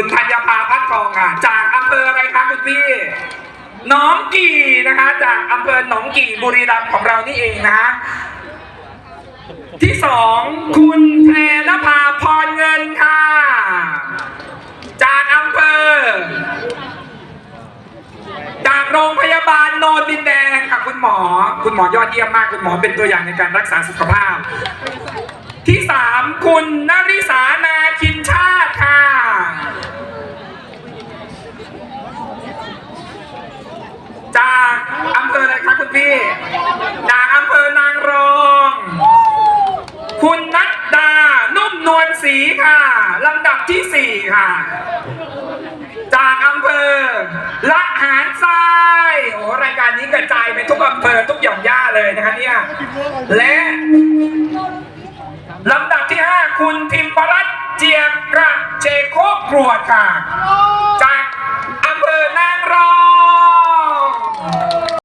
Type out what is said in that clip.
ุณธัญภาพัดทองอะ จากอำเภออะไรครับคุณพี่หนองกี่นะคะ จากอำเภอหนองกี่บุรีรัมย์ของเรานี่เองนะฮะที่สองคุณแพรนภาพรเงินค่ะ จากอำเภอ จากโรงพยาบาลโนนดินแดงค่ะคุณหมอ คุณหมอยอดเยี่ยมมากคุณหมอเป็นตัวอย่างในการรักษาสุขภาพ ที่สามคุณนริสานาคินชาติค่ะ จากอำเภออะไรคะคุณพี่ จากอำเภอนางรอง คุณนัดดา สีค่ะลำดับที่สี่ค่ะ จากอำเภอละหารทรายโอ้รายการนี้กระจายไปทุกอำเภอทุกหย่อมย่าเลยนะคะเนี่ยและลำดับที่ห้าคุณพิมพ์ปรัตน์เจียกระเจโคกรวดค่ะ